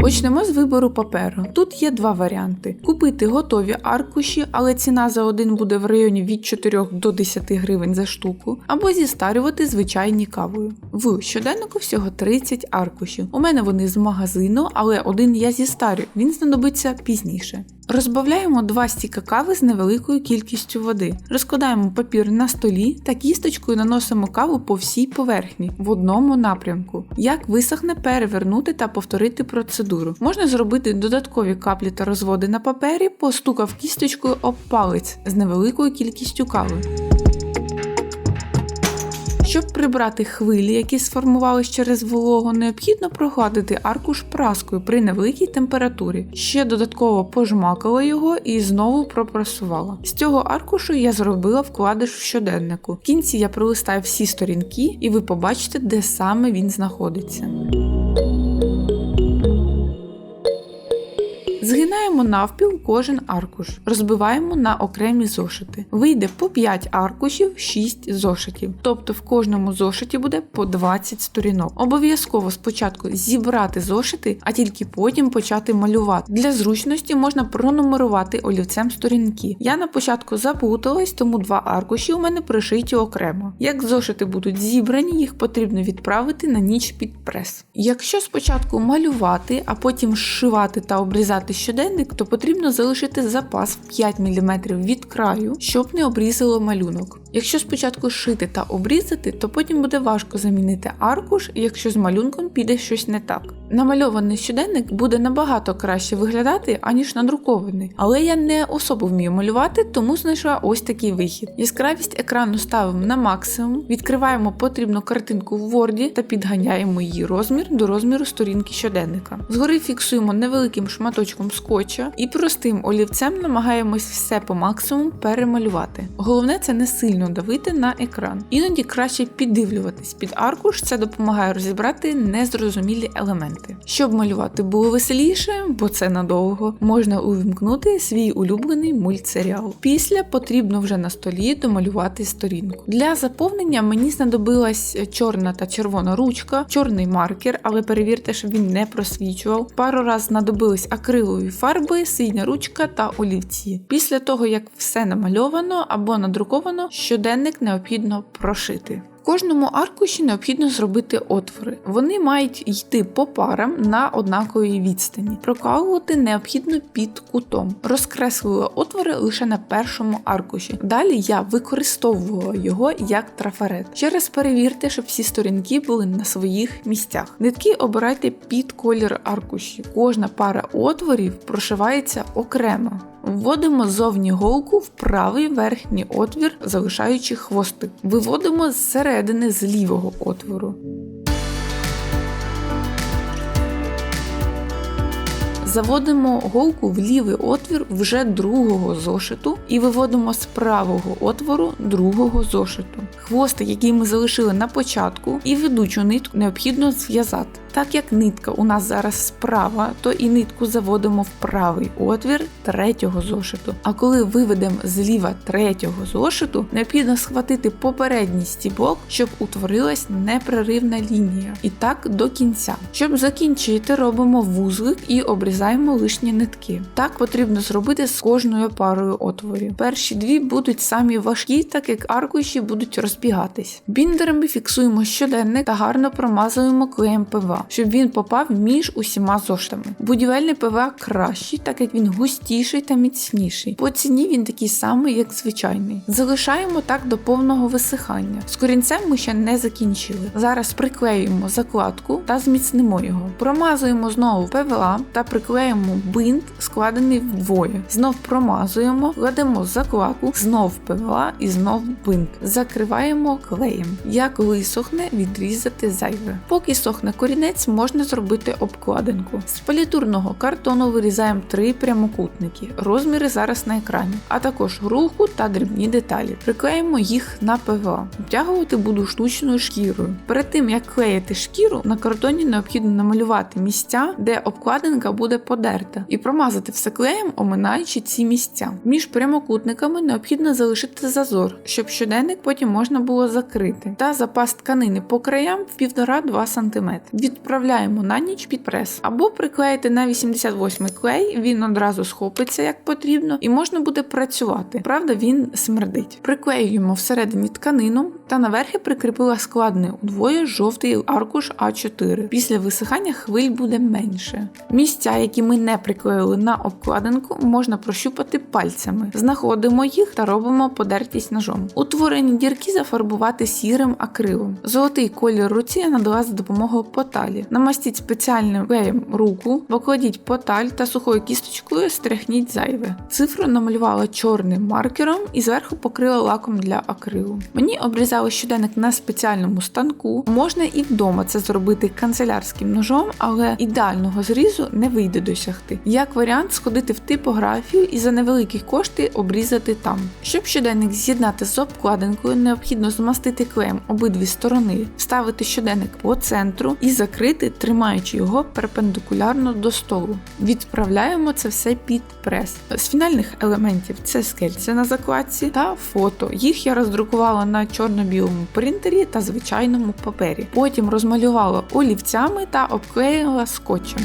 Почнемо з вибору паперу. Тут є два варіанти: купити готові аркуші, але ціна за один буде в районі від 4 до 10 гривень за штуку, або зістарювати звичайні кавою. В щоденнику всього 30 аркушів. У мене вони з магазину, але один я зістарю, він знадобиться пізніше. Розбавляємо два стіка кави з невеликою кількістю води. Розкладаємо папір на столі та кісточкою наносимо каву по всій поверхні в одному напрямку. Як висохне, перевернути та повторити процедуру. Можна зробити додаткові каплі та розводи на папері, постукав кісточкою об палець з невеликою кількістю кави. Щоб прибрати хвилі, які сформувались через вологу, необхідно прогладити аркуш праскою при невеликій температурі. Ще додатково пожмакала його і знову пропрасувала. З цього аркушу я зробила вкладиш в щоденнику. В кінці я пролистаю всі сторінки, і ви побачите, де саме він знаходиться. Згинаємо навпіл кожен аркуш, розбиваємо на окремі зошити. Вийде по 5 аркушів, 6 зошитів. Тобто в кожному зошиті буде по 20 сторінок. Обов'язково спочатку зібрати зошити, а тільки потім почати малювати. Для зручності можна пронумерувати олівцем сторінки. Я на початку заплуталась, тому два аркуші у мене пришиті окремо. Як зошити будуть зібрані, їх потрібно відправити на ніч під прес. Якщо спочатку малювати, а потім зшивати та обрізати щоденник, то потрібно залишити запас в 5 мм від краю, щоб не обрізало малюнок. Якщо спочатку шити та обрізати, то потім буде важко замінити аркуш, якщо з малюнком піде щось не так. Намальований щоденник буде набагато краще виглядати, аніж надрукований. Але я не особо вмію малювати, тому знайшла ось такий вихід. Яскравість екрану ставимо на максимум, відкриваємо потрібну картинку в Word та підганяємо її розмір до розміру сторінки щоденника. Згори фіксуємо невеликим шматочком скотча і простим олівцем намагаємось все по максимуму перемалювати. Головне це не сильно давити на екран. Іноді краще піддивлюватись під аркуш, це допомагає розібрати незрозумілі елементи. Щоб малювати було веселіше, бо це надовго, можна увімкнути свій улюблений мультсеріал. Після потрібно вже на столі домалювати сторінку. Для заповнення мені знадобилась чорна та червона ручка, чорний маркер, але перевірте, щоб він не просвічував. Пару раз знадобились акрилові фарби, синя ручка та олівці. Після того, як все намальовано або надруковано, щоденник необхідно прошити. В кожному аркуші необхідно зробити отвори. Вони мають йти по парам на однаковій відстані. Прокалувати необхідно під кутом. Розкреслила отвори лише на першому аркуші. Далі я використовувала його як трафарет. Ще раз перевірте, щоб всі сторінки були на своїх місцях. Нитки обирайте під колір аркуші. Кожна пара отворів прошивається окремо. Вводимо зовні голку в правий верхній отвір, залишаючи хвостик. Виводимо зсередини з лівого отвору. Заводимо голку в лівий отвір вже другого зошиту і виводимо з правого отвору другого зошиту. Хвостик, який ми залишили на початку, і ведучу нитку необхідно зв'язати. Так як нитка у нас зараз справа, то і нитку заводимо в правий отвір третього зошиту. А коли виведемо зліва третього зошиту, необхідно схватити попередній стібок, щоб утворилась непреривна лінія. І так до кінця. Щоб закінчити, робимо вузлик і обрізаємо лишні нитки. Так потрібно зробити з кожною парою отворів. Перші дві будуть самі важкі, так як аркуші будуть розбігатись. Біндерами фіксуємо щоденник та гарно промазуємо клеєм ПВА щоб він попав між усіма зоштами. Будівельний ПВА кращий, так як він густіший та міцніший. По ціні він такий самий, як звичайний. Залишаємо так до повного висихання. З корінцем ми ще не закінчили. Зараз приклеюємо закладку та зміцнимо його. Промазуємо знову ПВА та приклеїмо бинт, складений вдвоє. Знов промазуємо, кладемо закладку, знов ПВА і знов бинт. Закриваємо клеєм. Як висохне, відрізати зайве. Поки сохне корінець, кінець можна зробити обкладинку. З політурного картону вирізаємо три прямокутники. Розміри зараз на екрані, а також руку та дрібні деталі. Приклеїмо їх на ПВА. Обтягувати буду штучною шкірою. Перед тим як клеїти шкіру, на картоні необхідно намалювати місця, де обкладинка буде подерта, і промазати все клеєм, оминаючи ці місця. Між прямокутниками необхідно залишити зазор, щоб щоденник потім можна було закрити, та запас тканини по краям в 1,5-2 см. Відправляємо на ніч під прес або приклеїти на 88 клей, він одразу схопиться як потрібно, і можна буде працювати. Правда, він смердить. Приклеюємо всередині тканину та наверхи прикріпила складний удвоє жовтий аркуш А4. Після висихання хвиль буде менше. Місця, які ми не приклеїли на обкладинку, можна прощупати пальцями. Знаходимо їх та робимо подертість ножом. Утворені дірки зафарбувати сірим акрилом. Золотий колір руці я надала за допомогою поталі. Намастіть спеціальним клеєм руку, покладіть поталь та сухою кісточкою стряхніть зайве. Цифру намалювала чорним маркером і зверху покрила лаком для акрилу. Мені обрізали щоденник на спеціальному станку. Можна і вдома це зробити канцелярським ножом, але ідеального зрізу не вийде досягти. Як варіант, сходити в типографію і за невеликі кошти обрізати там. Щоб щоденник з'єднати з обкладинкою, необхідно змастити клеєм обидві сторони, вставити щоденник по центру і закрити, тримаючи його перпендикулярно до столу. Відправляємо це все під прес. З фінальних елементів це скельце на закладці та фото. Їх я роздрукувала на чорно-білому принтері та звичайному папері. Потім розмалювала олівцями та обклеїла скотчем.